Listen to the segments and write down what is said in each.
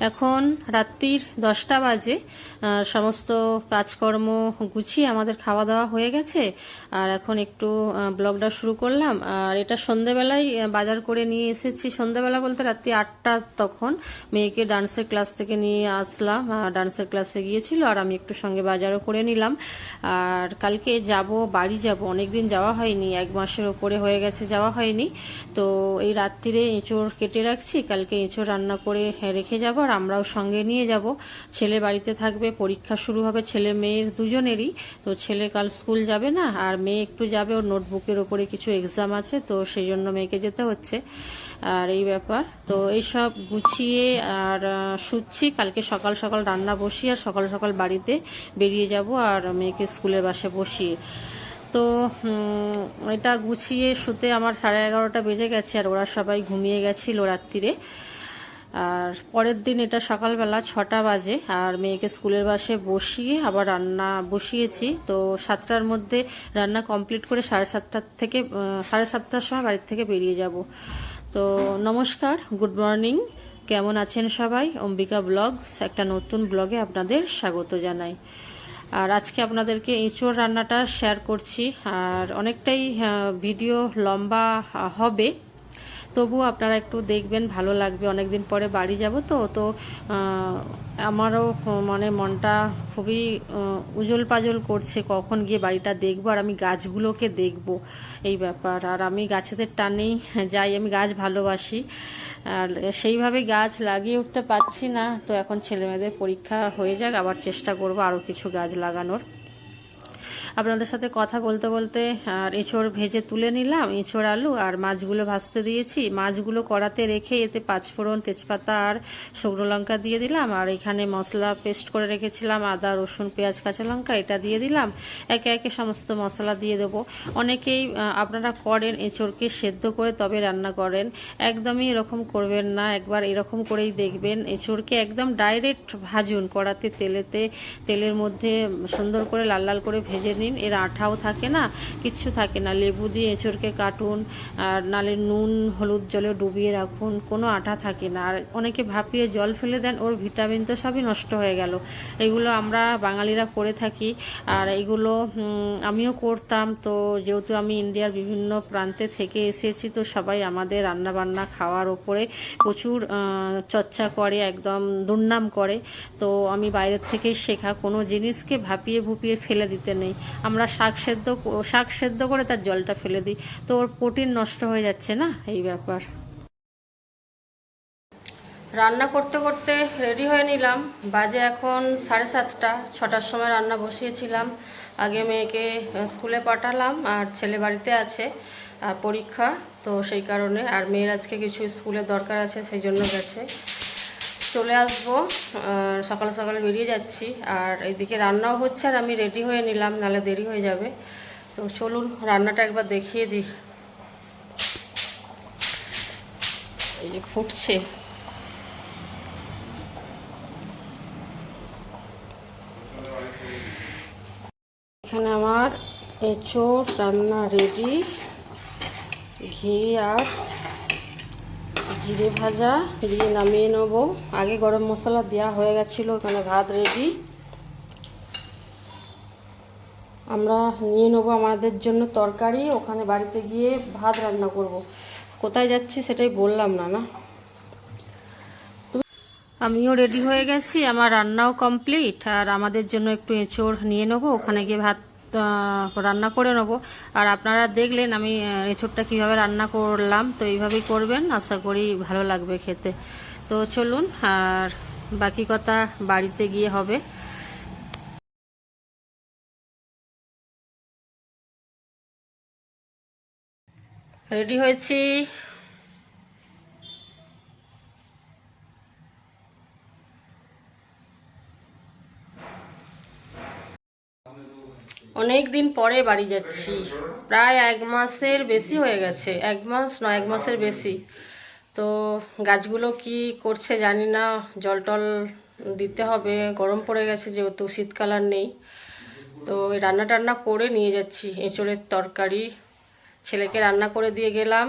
এখন রাত্রির দশটা বাজে সমস্ত কাজকর্ম গুছিয়ে আমাদের খাওয়া দাওয়া হয়ে গেছে। আর এখন একটু ব্লগটা শুরু করলাম। আর এটা সন্ধেবেলায় বাজার করে নিয়ে এসেছি। সন্ধেবেলা বলতে রাত্রি আটটা তখন মেয়েকে ডান্সের ক্লাস থেকে নিয়ে আসলাম। ডান্সের ক্লাসে গিয়েছিল আর আমি একটু সঙ্গে বাজারও করে নিলাম। আর কালকে যাব, বাড়ি যাব। অনেকদিন যাওয়া হয়নি। এক মাসের ওপরে হয়ে গেছে, যাওয়া হয়নি। তো এই রাত্রিরে এঁচোড় কেটে রাখছি। কালকে এঁচোড় রান্না করে রেখে যাব। আর আমরাও সঙ্গে নিয়ে যাব। ছেলে বাড়িতে থাকবে, পরীক্ষা শুরু হবে ছেলে মেয়ের দুজনেরই। তো ছেলে কাল স্কুল যাবে না, আর মেয়ে একটু যাবে, ওর নোটবুকের ওপরে কিছু এক্সাম আছে, তো সেই জন্য মেয়েকে যেতে হচ্ছে। আর এই ব্যাপার, তো এইসব গুছিয়ে আর শুচ্ছি, কালকে সকাল সকাল রান্না বসিয়ে আর সকাল সকাল বাড়িতে বেরিয়ে যাব আর মেয়েকে স্কুলের বাসে বসিয়ে। তো এটা গুছিয়ে শুতে আমার সাড়ে এগারোটা বেজে গেছে, আর ওরা সবাই ঘুমিয়ে গেছিল রাত্রিরে। আর পরের দিন এটা সকালবেলা ছটা বাজে, আর মেয়েকে স্কুলের বাসে বসিয়ে আবার রান্না বসিয়েছি। তো সাতটার মধ্যে রান্না কমপ্লিট করে সাড়ে সাতটার থেকে সাড়ে সাতটার সময় বাড়ির থেকে বেরিয়ে যাব। তো নমস্কার, গুড মর্নিং। কেমন আছেন সবাই? অম্বিকা ব্লগস, একটা নতুন ব্লগে আপনাদের স্বাগত জানাই। আর আজকে আপনাদেরকে এঁচোড় রান্নাটা শেয়ার করছি, আর অনেকটাই ভিডিও লম্বা হবে। তবু আপনারা একটু দেখবেন, ভালো লাগবে। অনেকদিন পরে বাড়ি যাব তো তো আমারও মানে মনটা খুবই উজল পাজল করছে কখন গিয়ে বাড়িটা দেখব আর আমি গাছগুলোকে দেখব এই ব্যাপার। আর আমি গাছেদের টানেই যাই, আমি গাছ ভালোবাসি। আর সেইভাবে গাছ লাগিয়ে উঠতে পারছি না, তো এখন ছেলেমেয়েদের পরীক্ষা হয়ে যাক, আবার চেষ্টা করব আরও কিছু গাছ লাগানোর। আপনাদের সাথে কথা বলতে বলতে, আর এঁচড় ভেজে তুলে নিলাম, এঁচড় আলু আর মাছগুলো ভাজতে দিয়েছি। মাছগুলো কড়াতে রেখে এতে পাঁচফোড়ন তেজপাতা আর শুকনো লঙ্কা দিয়ে দিলাম, আর এখানে মশলা পেস্ট করে রেখেছিলাম, আদা, রসুন, পেঁয়াজ, কাঁচা লঙ্কা, এটা দিয়ে দিলাম। একে একে সমস্ত মশলা দিয়ে দেবো। অনেকেই আপনারা করেন এঁচড়কে সেদ্ধ করে তবে রান্না করেন। একদমই এরকম করবেন না, একবার এরকম করেই দেখবেন। এঁচড়কে একদম ডাইরেক্ট ভাজুন কড়াতে তেলেতে, তেলের মধ্যে সুন্দর করে লাল লাল করে ভেজে নিন। এর আঠাও থাকে না, কিচ্ছু থাকে না। লেবু দিয়ে এঁচড়কে কাটুন, আর নালে নুন, হলুদ জলে ডুবিয়ে রাখুন, কোনো আঠা থাকে না। আর অনেকে ভাপিয়ে জল ফেলে দেন, ওর ভিটামিন তো সবই নষ্ট হয়ে গেল। এগুলো আমরা বাঙালিরা করে থাকি, আর এগুলো আমিও করতাম। তো যেহেতু আমি ইন্ডিয়ার বিভিন্ন প্রান্তে থেকে এসেছি, তো সবাই আমাদের রান্না বান্না খাওয়ার ওপরে প্রচুর চর্চা করে, একদম দুর্নাম করে। তো আমি বাইরের থেকেই শেখা কোনো জিনিসকে ভাপিয়ে ভুপিয়ে ফেলে দিতে নেই। আমরা শাক সেদ্ধ শাক সেদ্ধ করে তার জলটা ফেলে দিই। তো ওর প্রোটিন নষ্ট হয়ে যাচ্ছে না? এই ব্যাপার। রান্না করতে করতে রেডি হয়ে নিলাম। বাজে এখন সাড়ে সাতটা, ছটার সময় রান্না বসিয়েছিলাম। আগে মেয়েকে স্কুলে পাঠালাম আর ছেলে বাড়িতে আছে পরীক্ষা। তো সেই কারণে আর মেয়ের আজকে কিছু স্কুলের দরকার আছে, সেই জন্য গেছে। চলে আসব সকাল সকাল বেরিয়ে যাচ্ছি। আর এইদিকে রান্নাও হচ্ছে আর আমি রেডি হয়ে নিলাম নালে দেরি হয়ে যাবে। তো চলুন রান্নাটা একবার দেখিয়ে দিই। এই যে ফুটছে। এখানে আমার এঁচোড় রান্না রেডি ঘি আর জিরে ভাজা দিয়ে নামিয়ে নেব। আগে গরম মশলা দেওয়া হয়ে গেছিল ওখানে ভাত রেডি। আমরা নিয়ে নেব আমাদের জন্য তরকারি, ওখানে বাড়িতে গিয়ে ভাত রান্না করব। কোথায় যাচ্ছি সেটাই বললাম না না? আমিও রেডি হয়ে গেছি, আমার রান্নাও কমপ্লিট, আর আমাদের জন্য একটু এঁচোড় নিয়ে নেব, ওখানে গিয়ে ভাত রান্না করে নেব। আর আপনারা দেখলেন আমি এঁচড়টা কীভাবে রান্না করলাম, তো এইভাবেই করবেন, আশা করি ভালো লাগবে খেতে। তো চলুন, আর বাকি কথা বাড়িতে গিয়ে হবে। রেডি হয়েছি। অনেক দিন পরে বাড়ি যাচ্ছি। প্রায় এক মাসের বেশি হয়ে গেছে। এক মাস নয়, এক মাসের বেশি। তো গাছগুলো কি করছে জানি না। জল টল দিতে হবে। গরম পড়ে গেছে যেহেতু, শীতকাল আর নেই। তো রান্না টান্না করে নিয়ে যাচ্ছি। এঁচড়ের তরকারি। ছেলেকে রান্না করে দিয়ে গেলাম।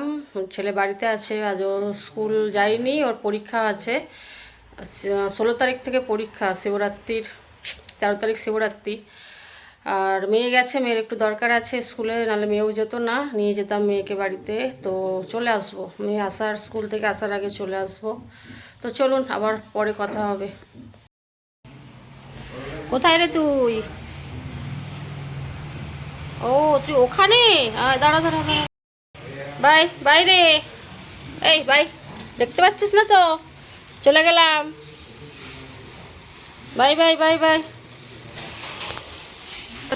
ছেলে বাড়িতে আছে। আজ ও স্কুল যায়নি। ওর পরীক্ষা আছে। ষোলো তারিখ থেকে পরীক্ষা, শিবরাত্রির, তেরো তারিখ শিবরাত্রি। আর মেয়ে গেছে, মেয়ের একটু দরকার আছে স্কুলে, নাহলে মেয়েও যেত না। নিয়ে যেতাম মেয়েকে বাড়িতে। তো চলে আসব। মেয়ে আসার, স্কুল থেকে আসার আগে চলে আসব। তো চলুন, আবার পরে কথা হবে। কোথায় রে তুই? ও, তুই ওখানে? দাঁড়া দাঁড়া। বাই বাই রে। এই, বাই। দেখতে পাচ্ছিস না তো? চলে গেলাম। Bye bye bye bye.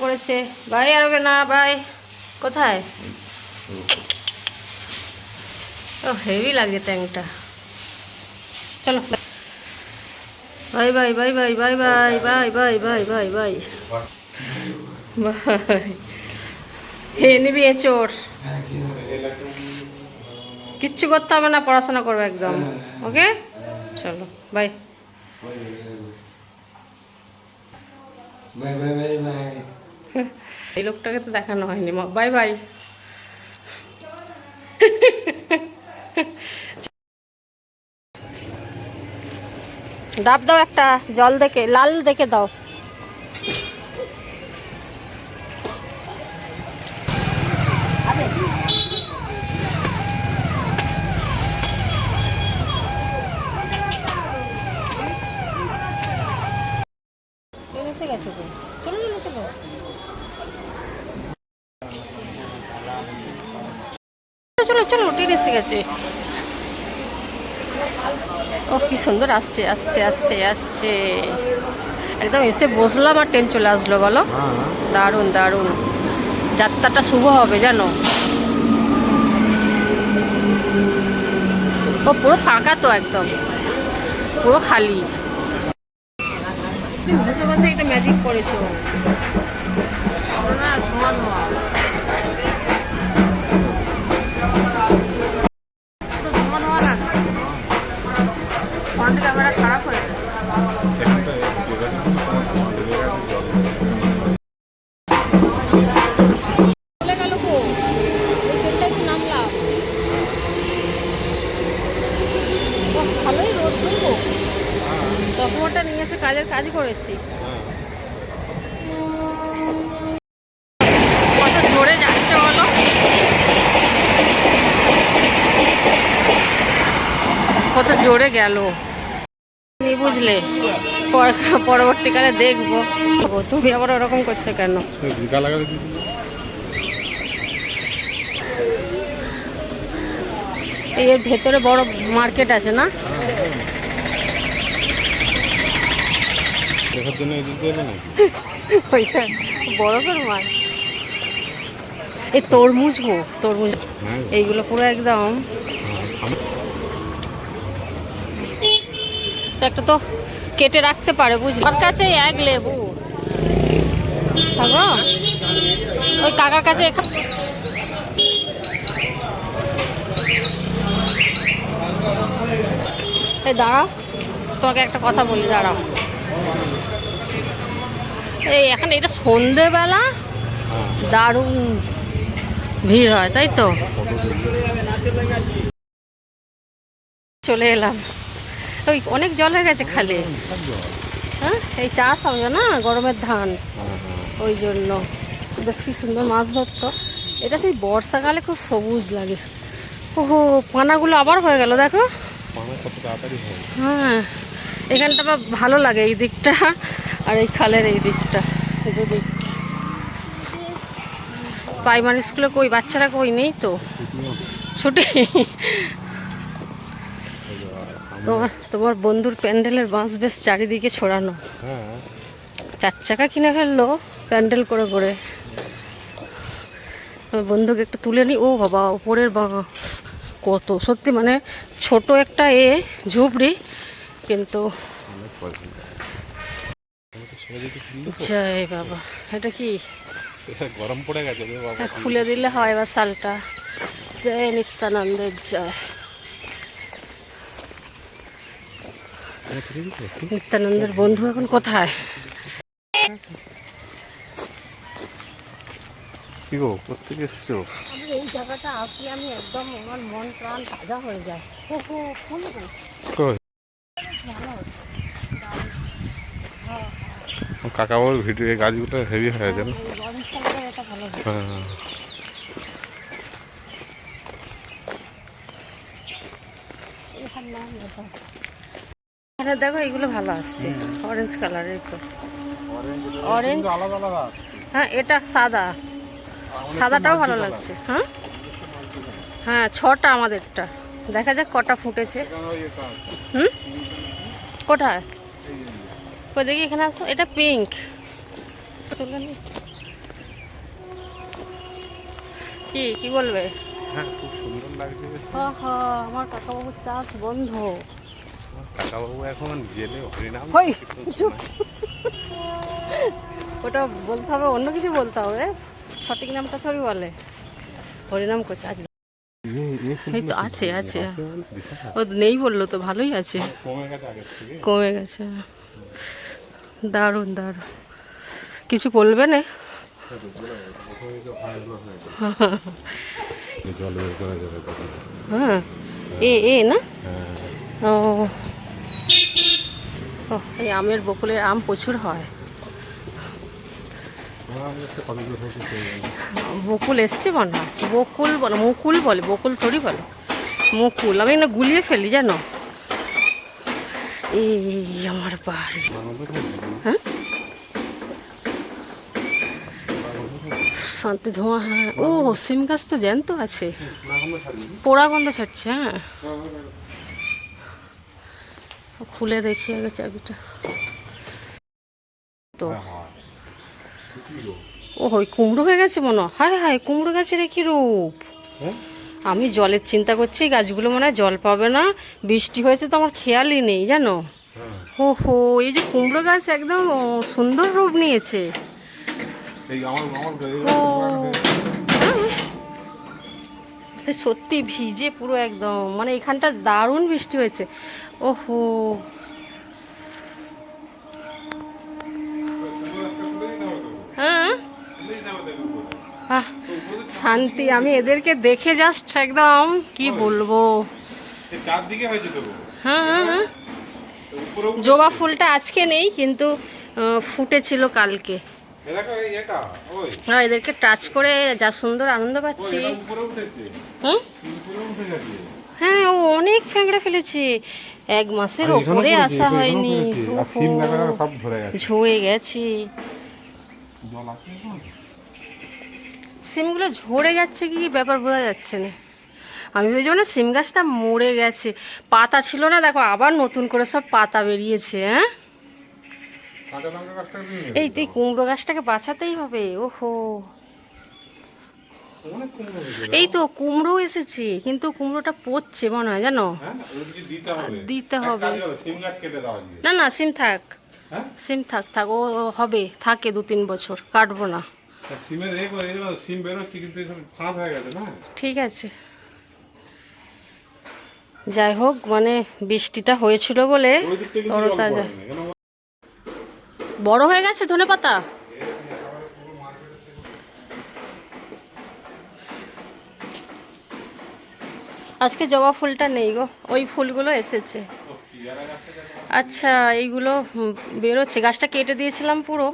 করেছে বাই আর না বাই কোথায় ও হেভি লাগে ট্যাংটা চলো bye bye bye bye bye bye bye bye bye bye bye bye হে নিবি এ চোর কিচ্ছু করতে হবে না পড়াশোনা করবে একদম ওকে চলো বাই বাই বাই বাই এই লোকটাকে তো দেখানো হয়নি। Bye bye. ডাব দাও একটা, জল দেখে, লাল দেখে দাও ট্রেন এসে গেছে তো চলো চলো চলো চলো ট্রেন এসে গেছে। ও, কি সুন্দর, আসছে আসছে আসছে আসছে। একদম এসে বসলাম আর ট্রেন চলে আসলো, বলো। দারুণ দারুণ। যাত্রাটা শুভ হবে, জানো? ও, পুরো ফাঁকা তো একদম। পুরো খালি। বসে বসে একটা ম্যাজিক করেছ। গেল। তুমি বুঝলে? পরবর্তীকালে দেখব। তুমি আবার ওরকম করছ কেন? এর ভেতরে বড় মার্কেট আছে না? দেখার জন্য এদিক এলো নাকি? ওইটা বড় করে মাছ। এই তরমুজ গো তরমুজ। হ্যাঁ এইগুলো পুরো একদম সামনে তো একটা তো কেটে রাখতে পারে, বুঝলি? ওর কাছে এক লেবু। থাকো। ওই কাকার কাছে এই দাঁড়াও, তোমাকে একটা কথা বলি, দাঁড়াও। এই, এখন এটা সন্ধেবেলা? দারুণ ভিড় হয়, তাই তো? চলে এলাম। ওই অনেক জল হয়ে গেছে খালে। হ্যাঁ এই চাষ হবে না গরমের ধান। হ্যাঁ হ্যাঁ। ওই জন্য। বেশ কি সুন্দর মাছ ধরতো। এটা সেই বর্ষাকালে খুব সবুজ লাগে। ওহো পানাগুলো আবার হয়ে গেল দেখো। হয় এখানটা আবার ভালো লাগে এই দিকটা আর এই খালের এই দিকটা এই দুদিক প্রাইমারি স্কুলে কই? বাচ্চারা কই? নেই তো। ছুটি? তোমার তোমার বন্ধুর প্যান্ডেলের বাঁশ বেশ চারিদিকে ছড়ানো। হ্যাঁ। চার চাকা কিনে ফেলল প্যান্ডেল করে করে বন্ধুকে একটু তুলে নি। ও বাবা ওপরের বাঁশ কত। সত্যি মানে ছোট একটা এ ঝুপড়ি কিন্তু জয় বাবা। এটা কি? গরম পড়ে গেছে খুলে দিলে হয় এবার শালটা জয় নিত্যানন্দের জয়। নিত্যানন্দের বন্ধু এখন কোথায়? কি গো কোথেকে এসছো? এই জায়গাটা আসলে আমি একদম আমার মন প্রাণ তাজা হয়ে যায়। হ্যাঁ, হ্যাঁ। কাকা বল ভিডিও গাছগুলো হেভি হয়ে যায় না? হ্যাঁ। হ্যাঁ দেখো এগুলো ভালো আসছে। অরেঞ্জ কালারের তো। অরেঞ্জ হ্যাঁ এটা সাদা। সাদাটাও ভালো লাগছে। হ্যাঁ? হ্যাঁ ছটা আমাদেরটা। দেখা যাক কটা ফুটেছে। হুম? কোথায়? কই দেখি এখানে আসো। এটা পিঙ্ক কি কি বলবে? হ্যাঁ খুব সুন্দর লাগছে। আমার কাকাবাবুর চাষ বন্ধ। কাকাবাবু এখন জেলে হরিনাম। ওটা বলতে হবে অন্য কিছু বলতে হবে। সঠিক নামটা থরি বলে। হরিনাম করছে আজ এই তো আছে আছে। মানে। ও নেই বলল তো ভালোই আছে। কমে গেছে আগের থেকে। কমে গেছে। দারুণ দারুণ। কিছু বলবে না। হ্যাঁ। এ এ না? হ্যাঁ। ও। এই আমের বকুলের আম প্রচুর হয়। বকুল এসছে মনে হয়। বকুল বলো, মুকুল বলে, বকুল থরি বলো। মুকুল, আমি না গুলিয়ে ফেলি, জানো? এই আমার বাড়ি। হ্যাঁ? শান্তি ধোঁয়া হ্যাঁ। ও, সিম গাছ তো জ্যান্ত আছে। না। পোড়া গন্ধ ছাড়ছে হ্যাঁ। খুলে দেখি আগে চাবিটা। তো। হ্যাঁ, হয়। ও ওই কুমড়ো হয়ে গেছে মনে হয়। হায় কুমড়ো গাছের কি রূপ? হ্যাঁ? আমি জলের চিন্তা করছি গাছগুলো মনে হয় জল পাবে না। বৃষ্টি হয়েছে তো আমার খেয়ালই নেই জানো? হ্যাঁ। হো হো এই যে কুমড়ো গাছ একদম সুন্দর রূপ নিয়েছে। ও। সত্যি ভিজে পুরো একদম। মানে এখানটা দারুণ বৃষ্টি হয়েছে। ওহো। হ্যাঁ? শান্তি আমি এদেরকে দেখে জাস্ট একদম কি বলব? হ্যাঁ হ্যাঁ হ্যাঁ। জবা ফুলটা আজকে নেই কিন্তু ফুটেছিল কালকে। হ্যাঁ এদেরকে টাচ করে যা সুন্দর আনন্দ পাচ্ছি। হ্যাঁ ও অনেক ফ্যাংড়া ফেলেছে। এক মাসের ওপরে আসা হয়নি। ঝরে গেছে। সিমগুলো ঝরে যাচ্ছে কি ব্যাপার বোঝা যাচ্ছে না। আমি ভেবেছি মানে সিম গাছটা মরে গেছে। পাতা ছিল না দেখো আবার নতুন করে সব পাতা বেরিয়েছে হ্যাঁ? এই তুই কুমড়ো গাছটাকে বাঁচাতেই হবে ওহো। এই তো কুমড়ো এসেছে কিন্তু কুমড়োটা পচছে মনে হয় জানো? হ্যাঁ দিতে হবে। এক হবে। না না সিম থাক। হ্যাঁ? সিম থাক থাক ও হবে থাকে দু তিন বছর কাটবো না। হয়ে ঠিক আছে। যাই হোক মানে বৃষ্টিটা হয়েছিল বলে বড় হয়ে গেছে ধনে পাতা আজকে জবা ফুলটা নেই গো ওই ফুলগুলো এসেছে। আচ্ছা এইগুলো বেরোচ্ছে। গাছটা কেটে দিয়েছিলাম পুরো।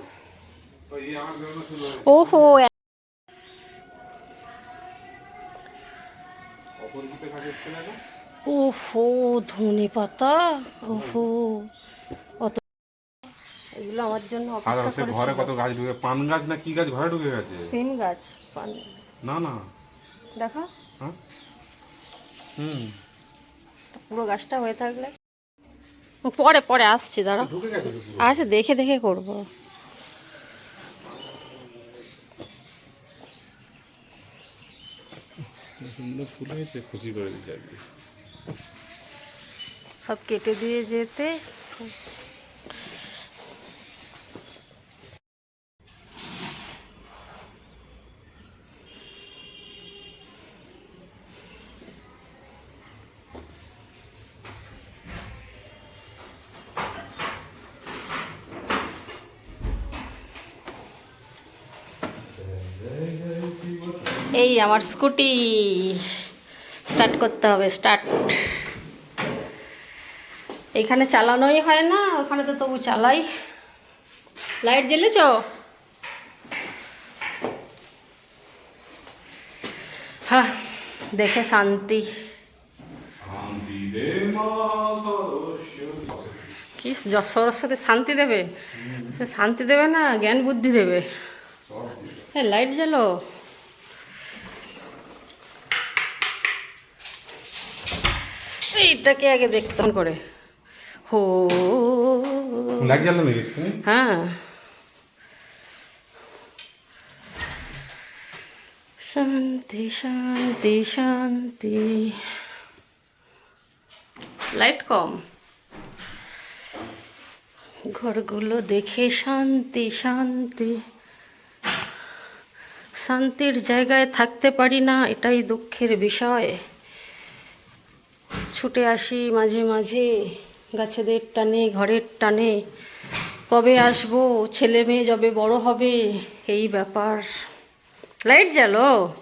ওহো? ওহো ধনে পাতা ওহো অত এগুলো আমার জন্য অপেক্ষা সে ঘরে কত গাছ ঢুকে পান গাছ না কি গাছ? ঘরে ঢুকে গেছে? সিম গাছ পান- না না। দেখো। হ্যাঁ? হুম। পুরো গাছটা হয়ে থাকলে। পরে পরে আসছি দাঁড়া। আচ্ছা দেখে দেখে করব। ফুল হয়েছে খুশি করে দিচ্ছে সব কেটে দিয়ে যেতে। এই আমার স্কুটি স্টার্ট করতে হবে, স্টার্ট। এখানে চালানোই হয় না, ওখানে তো তবু চালাই। লাইট জ্বেলেছ? হ্যাঁ দেখে শান্তি। কি সরস্বতী শান্তি দেবে? সে শান্তি দেবে না, জ্ঞান বুদ্ধি দেবে। হ্যাঁ লাইট জ্বালো। এইটাকে আগে দেখতাম করে। হো। হ্যাঁ। শান্তি শান্তি শান্তি। লাইট কম। ঘরগুলো দেখে শান্তি শান্তি। শান্তির জায়গায় থাকতে পারি না এটাই দুঃখের বিষয়। ছুটে আসি মাঝে মাঝে। গাছেদের টানে, ঘরের টানে। কবে আসব? ছেলে মেয়ে যবে বড় হবে, এই ব্যাপার। লাইট জ্বালো।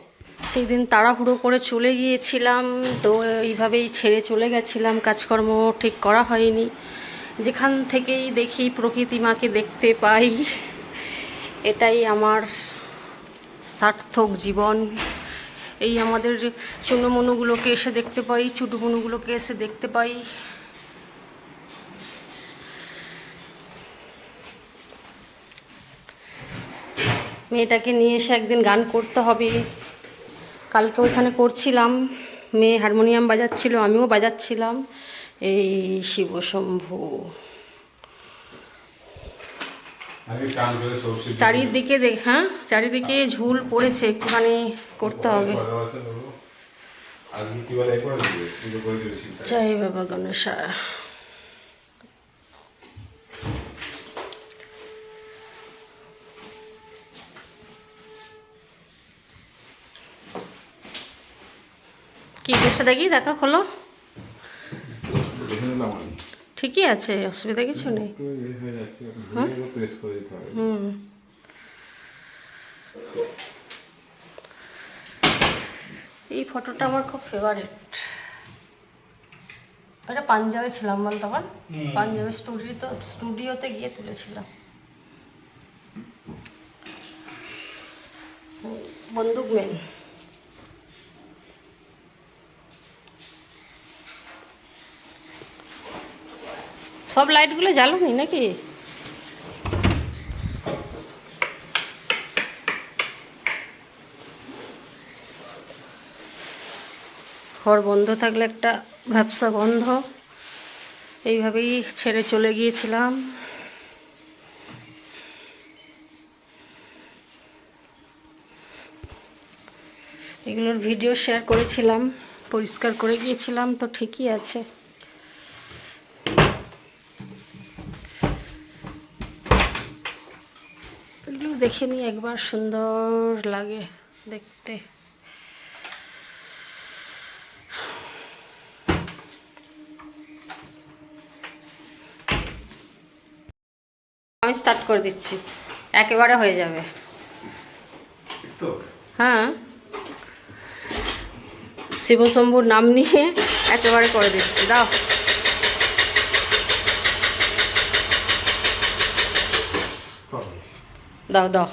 সেই দিন তাড়াহুড়ো করে চলে গিয়েছিলাম। তো এইভাবেই ছেড়ে চলে গেছিলাম। কাজকর্ম ঠিক করা হয়নি। যেখান থেকেই দেখি প্রকৃতি মাকে দেখতে পাই। এটাই আমার সার্থক জীবন। এই আমাদের চুনোমনুগুলোকে এসে দেখতে পাই, চুটুমনুগুলোকে এসে দেখতে পাই। মেয়েটাকে নিয়ে এসে একদিন গান করতে হবে। কালকে ওইখানে করছিলাম, মেয়ে হারমোনিয়াম বাজাচ্ছিল, আমিও বাজাচ্ছিলাম। এই শিবশম্ভু আগে কান ধরে সরষে চারিদিকে দেখ হ্যাঁ? চারিদিকে ঝুল পড়েছে একটুখানি করতে হবে। জয় বাবা গণেশা। কি করছে দেখি? দেখা খোলো। ঠিকই আছে অসুবিধা কিছু নেই। একটু ইয়ে হয়ে হুম। এই ফটোটা আমার খুব ফেভারিট এটা পাঞ্জাবে ছিলাম বল তখন? পাঞ্জাবে স্টুডিওতে স্টুডিওতে গিয়ে তুলেছিলাম। বন্দুক মেন সব লাইটগুলো জ্বালোনি নাকি? ঘর বন্ধ থাকলে একটা ব্যবসা বন্ধ। এইভাবেই ছেড়ে চলে গিয়েছিলাম। এগুলোর ভিডিও শেয়ার করেছিলাম, পরিষ্কার করে গিয়েছিলাম, তো ঠিকই আছে এগুলো দেখে নিই একবার সুন্দর লাগে দেখতে। আমি স্টার্ট করে দিচ্ছি একেবারে হয়ে যাবে। হ্যাঁ। শিবশম্ভুর নাম নিয়ে একেবারে করে দিচ্ছি দাও। দাও দাও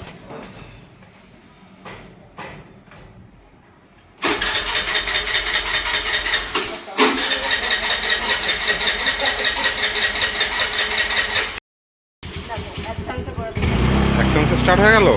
এক চান্সে স্টার্ট হয়ে গেল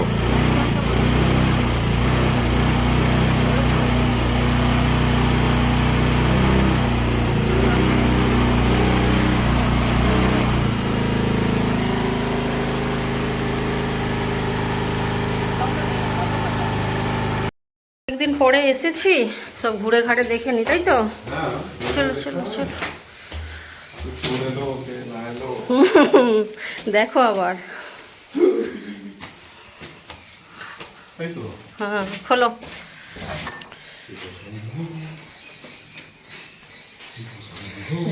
একদিন পরে এসেছি সব ঘুরে ঘাটে দেখে নি তাই তো? হ্যাঁ। চলো চলো চলো। দেখো আবার। হ্যাঁ খোলো।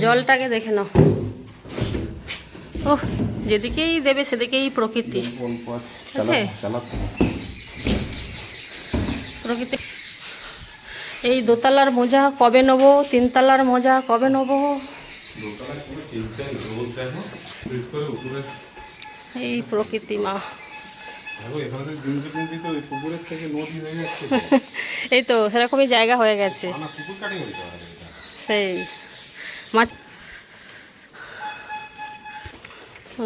জলটাকে দেখে নাও। ওহ যেদিকেই দেবে সেদিকেই প্রকৃতি। আছে? প্রকৃতি। এই দোতলার মোজা কবে নেব? তিনতলার মোজা কবে নেব? এই প্রকৃতি মা। এই তো সেরকমই জায়গা হয়ে গেছে। সেই। মাছ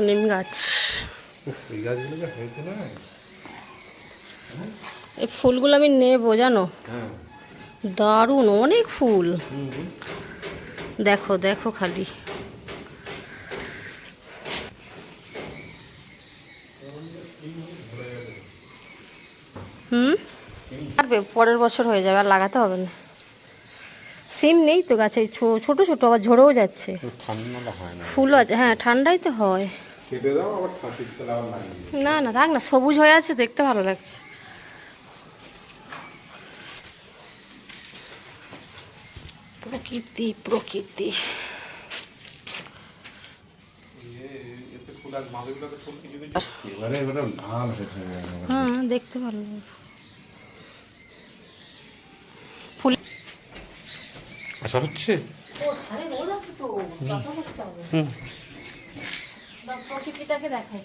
নিম গাছ। এই গাছগুলো হয়েছে না? এই ফুলগুলো আমি নেব জানো? হ্যাঁ। দারুণ অনেক ফুল। দেখো দেখো খালি। হুম? পারবে পরের বছর হয়ে যাবে আর লাগাতে হবে না। সিম নেই তো গাছে ছোট ছোট আবার ঝরেও যাচ্ছে। ফুলও আছে হ্যাঁ ঠান্ডাই তো হয়। না না থাক না সবুজ হয়ে আছে দেখতে ভালো লাগছে প্রকৃতি প্রকৃতি এতে ফুল আর মাদুরগুলোতে ফুল কিছু কিছু এবারে এবারে লাল প্রকৃতি। হ্যাঁ দেখতে ভালো ফুল আশা হচ্ছে? প্রকৃতিটাকে দেখাই।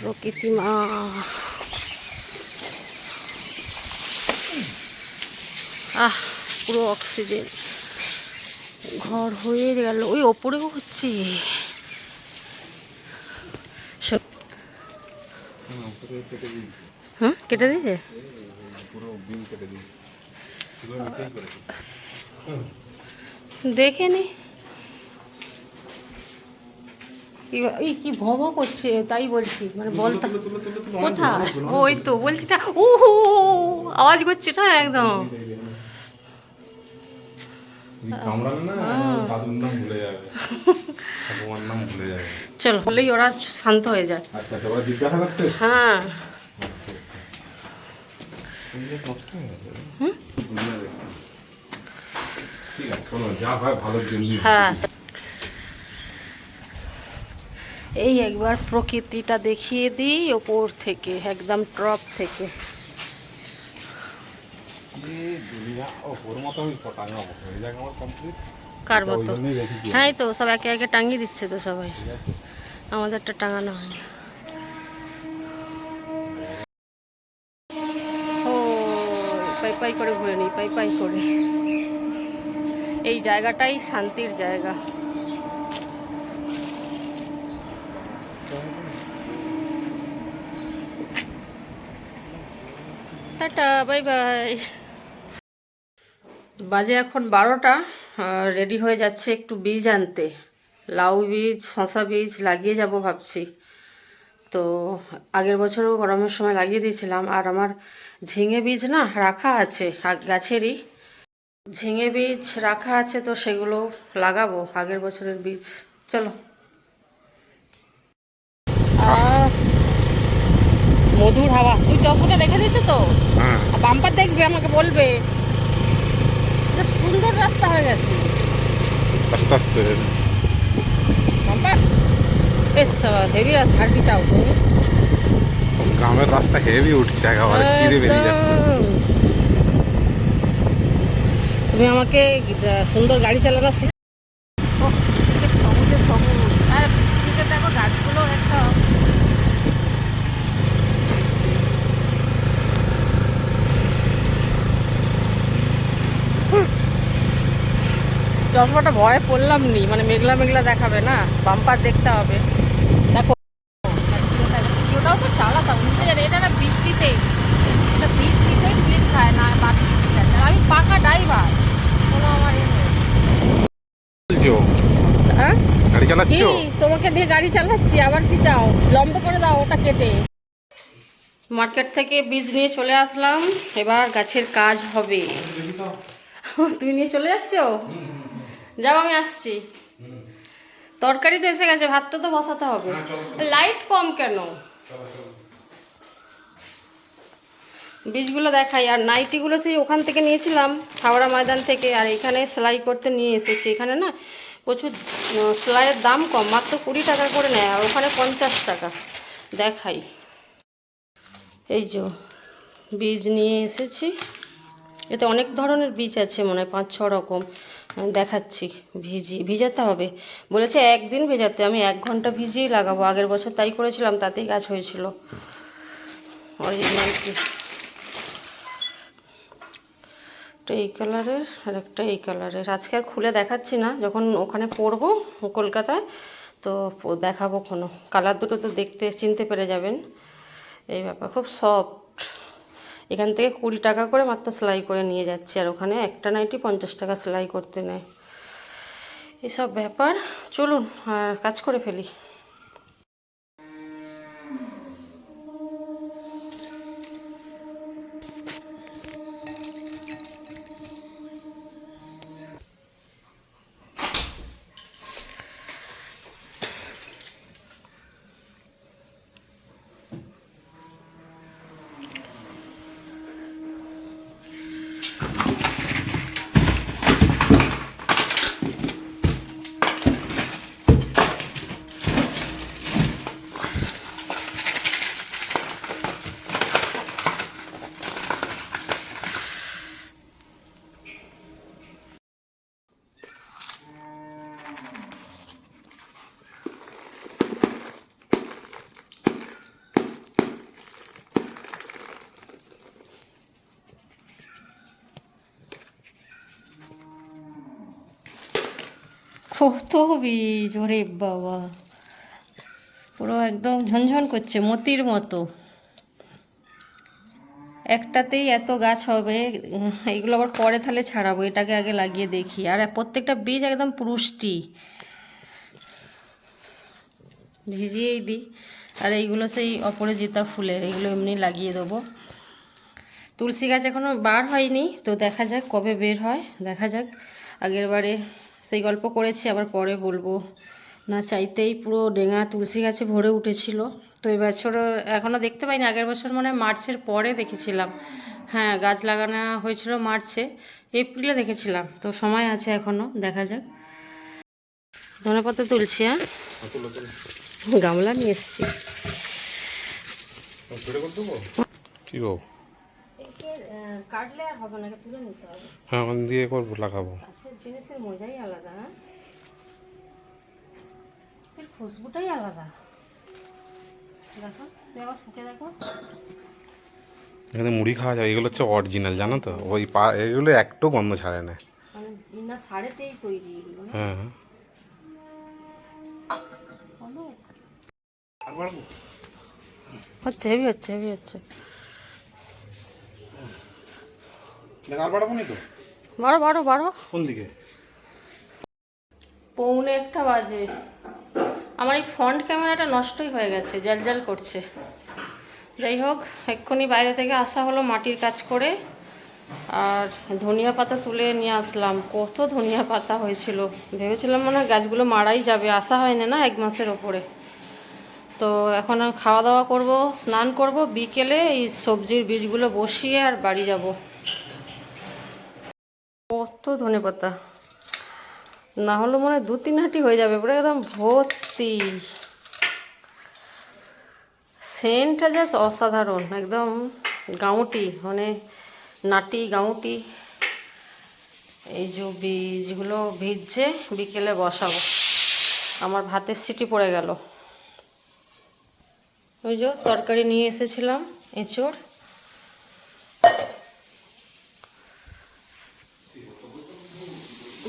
প্রকৃতি মা। আহ পুরো অক্সিজেন। ঘর হয়ে গেল। ওই ওপরেও হচ্ছে। হুম, কেটে দিয়েছে? দেখে নি। কি- এই কি ভব করছে তাই বলছি। মানে বলতা কোথায়? ওই তো বলছি না ও আওয়াজ করছে না একদম। চলো বললেই ওরা শান্ত হয়ে যায়। আচ্ছা হ্যাঁ। হয়ে হয় জন্যই হয়। হ্যাঁ। এই একবার প্রকৃতিটা দেখিয়ে দিই ওপর থেকে একদম টপ থেকে এ দুনিয়া ও ওর মতো আমি তো টাঙাবো এই জায়গা আমার কমপ্লিট কার মতো? হ্যাঁ এই তো সব একে একে টাঙিয়ে দিচ্ছে তো সবাই। আমাদেরটা টাঙানো হয় পাই পাই করে ঘুরে নিই পাই পাই করে। এই জায়গাটাই শান্তির জায়গা। Tata bye bye. বাজে এখন বারোটা রেডি হয়ে যাচ্ছে একটু বীজ আনতে। লাউ বীজ শশা বীজ লাগিয়ে যাব ভাবছি। তো আগের বছরও গরমের সময় লাগিয়ে দিয়েছিলাম আর আমার ঝিঙে বীজ না রাখা আছে গাছেরই। ঝিঙে বীজ রাখা আছে তো সেগুলো লাগাবো আগের বছরের বীজ। চলো। মধুর হাওয়া। তুই চশমাটা রেখে দিয়েছ তো? হ্যাঁ। বাম্পার দেখবে আমাকে বলবে। সুন্দর রাস্তা হয়ে গেছে। আস্তে আস্তে বাম্পার বেশ হেভি হাঁটি চাও তুমি গ্রামের রাস্তা হেভি উঠছে একেবারে চিড়ে বেরিয়ে যাচ্ছে। একদম। তুমি আমাকে সুন্দর গাড়ি চালানো শিখ ওহ, কি সবুজে সবুজ। আর বৃষ্টিতে দেখো গাছগুলো একটা হুম। চশমাটা ভয়ে পড়লাম নি মানে মেঘলা মেঘলা দেখাবে না বাম্পার দেখতে হবে। দেখো ওটাও তো চালাতাম বুঝতে জানি এটা না বৃষ্টিতে এটা বৃষ্টিতে স্লিপ খায় না আমি পাকা ড্রাইভার কোনো আমার? হ্যাঁ? গাড়ি চালাচ্ছ? তোমাকে দিয়ে গাড়ি চালাচ্ছি আবার কি চাও? লম্ব করে দাও ওটা কেটে। মার্কেট থেকে বীজ নিয়ে চলে আসলাম এবার গাছের কাজ হবে। তুমি নিয়ে চলে যাচ্ছ? যাও আমি আসছি। তরকারি তো এসে গেছে ভাতটা তো বসাতে হবে। লাইট কম কেন? বীজগুলো দেখাই আর নাইটিগুলো সেই ওখান থেকে নিয়েছিলাম হাওড়া ময়দান থেকে আর এখানে সেলাই করতে নিয়ে এসেছি। এখানে না প্রচুর সেলাইয়ের দাম কম মাত্র কুড়ি টাকা করে নেয় আর ওখানে পঞ্চাশ টাকা। দেখাই। এই যে বীজ নিয়ে এসেছি। এতে অনেক ধরনের বীজ আছে মনে হয় পাঁচ, ছ রকম দেখাচ্ছি। ভিজি, ভিজাতে হবে। বলেছে একদিন ভেজাতে, আমি এক ঘণ্টা ভিজিয়েই লাগাবো। আগের বছর তাই করেছিলাম, তাতেই গাছ হয়েছিল। অরিজিনাল একটা এই কালারের আর একটা এই কালারের। আজকে আর খুলে দেখাচ্ছি না। যখন ওখানে পরবো কলকাতায়, তো দেখাবো কোনো। কালার দুটো তো দেখতে, চিনতে পেরে যাবেন। এই ব্যাপার। খুব সফট এখান থেকে কুড়ি টাকা করে মাত্র সেলাই করে নিয়ে যাচ্ছি। আর ওখানে একটা নাইটি পঞ্চাশ টাকা সেলাই করতে নেয়। এসব ব্যাপার। চলুন, আর কাজ করে ফেলি। কত বীজ ওরে বাবা। পুরো একদম ঝনঝন করছে, মতির মতো। একটাতেই এত গাছ হবে, এগুলো আবার পরে তাহলে ছাড়াবো, এটাকে আগে লাগিয়ে দেখি। আর প্রত্যেকটা বীজ একদম পুরুষ্টি। ভিজিয়েই দিই। আর এইগুলো সেই অপরাজিতা ফুলের, এইগুলো এমনি লাগিয়ে দেবো। তুলসী গাছ এখনও বার হয়নি, তো দেখা যাক কবে বের হয়, দেখা যাক। আগের বারে সেই গল্প করেছি আবার পরে বলব। না চাইতেই পুরো ডেঙা তুলসী গাছে ভরে উঠেছিল। তো এই বছর এখনও দেখতে পাইনি আগের বছর মনে মার্চের পরে দেখেছিলাম। হ্যাঁ গাছ লাগানো হয়েছিল মার্চে এপ্রিলে দেখেছিলাম। তো সময় আছে এখনও দেখা যাক। ধনে পাতা তুলছি হ্যাঁ? গামলা নিয়ে এসছি। কি কাটলে আর হবে না তুলে নিতে হবে। হ্যাঁ ওখান দিয়ে করব লাগাবো। গাছের জিনিসের মজাই আলাদা। হ্যাঁ এর খুশবুটাই আলাদা। দেখো আবার শুকে দেখো। এখানে মুড়ি খাওয়া যায় এগুলো হচ্ছে অরিজিনাল জানো তো? ওই পা এগুলো একটু গন্ধ ছাড়ে না। মানে বিনা সাড়েতেই তৈরি এগুলো হ্যাঁ হ্যাঁ। হচ্ছে হেভি হচ্ছে হেভি হচ্ছে দেখ আর বাড়াবো নি তো? কোন দিকে? পৌনে একটা বাজে। আমার এই ফ্রন্ট ক্যামেরাটা নষ্টই হয়ে গেছে জাল জাল করছে। যাই হোক এক্ষুনি বাইরে থেকে আসা হলো মাটির কাজ করে। আর ধনিয়া পাতা তুলে নিয়ে আসলাম। কত ধনিয়া পাতা হয়েছিল? ভেবেছিলাম মানে গাছগুলো মারাই যাবে। আসা হয়নি না এক মাসের ওপরে। তো এখন খাওয়া দাওয়া করব স্নান করব। বিকেলে এই সবজির বীজগুলো বসিয়ে আর বাড়ি যাব। কত ধনে পাতা। না হলে মনে দু তিন হাঁটি হয়ে যাবে, পুরো একদম ভর্তি। সেন্টটা জাস্ট অসাধারণ, একদম গাউটি মানে নাটি গাউটি। এই যে বীজগুলো ভিজছে, বিকেলে বসাবো। আমার ভাতের সিটি পড়ে গেল। ওই যে তরকারি নিয়ে এসেছিলাম, এঁচড়।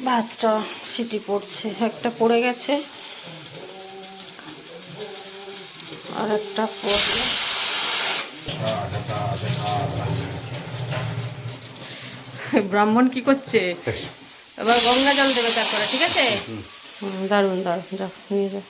ভাতটা সিটি পড়ছে। একটা পড়ে গেছে। আর একটা পড়বে। ব্রাহ্মণ কি করছে? এবার গঙ্গা জল দেবে তারপরে ঠিক আছে? দারুণ দারুণ দারুণ যাও নিয়ে যাও